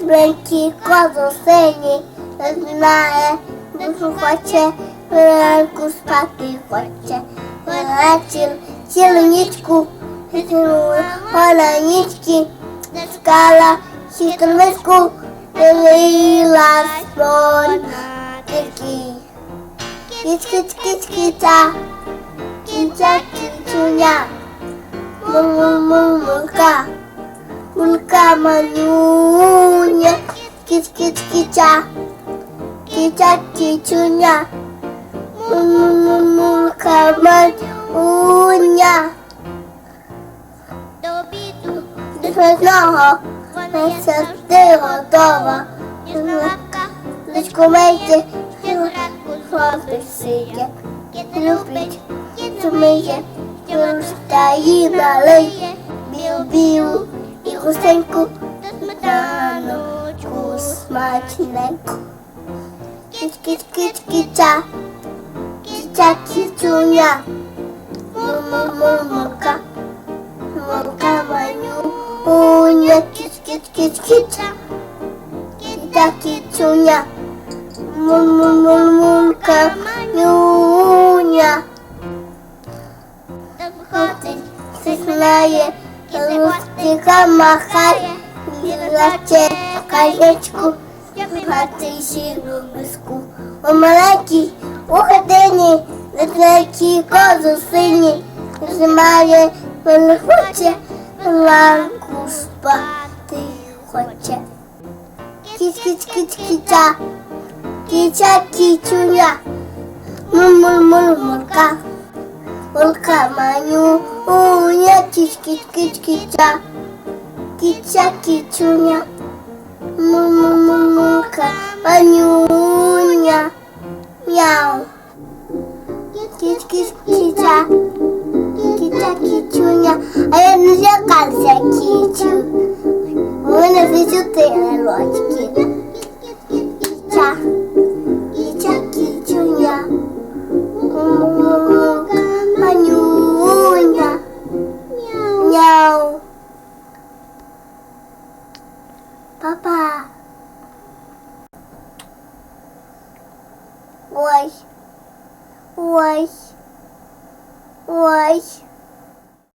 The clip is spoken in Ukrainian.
Добренький козу синій, не знає, душу хоче, ранку спати хоче. Ціл, цілу нічку, вона нічки, скала, хитровиску, дивила сон. Такий. Кіч-кіч-кіч-кіця, кіця-кіцюня, му-му-му-мулька, мулька манюня, кіч-кіч-кіця, кіця-кіцюня, му-му-му-мулька манюня. До смачного, ти готова, Дочку мейте, хлопець сидя, любить, сумиє, стає малий, біл-біл Kusteńku na noćku smacznego. Kic, kic, kic, kicia, kicia, kiciunia. Mumu, mumuka, mumuka, maniunia. Kic, kic, kic, kicia, kicia, kiciunia. Mumu, mumulka, maniunia. Tak chodzę, się рустика махає, лаче каєчку, хати сіру миску. У маленькій у хатині, великій козу сині, знімає, він хоче, ланку спати хоче. Кича кичуня, мур-мур-мур-мурка, мурка маню, уня, кич-кич-кич-кича, кича кичуня, мур-мур-мур-мурка, мяу. Кич-кич-кича, кича-кичуня, а я не злякався кичу. У мене вже чотири роки. Папа. Ой. Ой. Ой.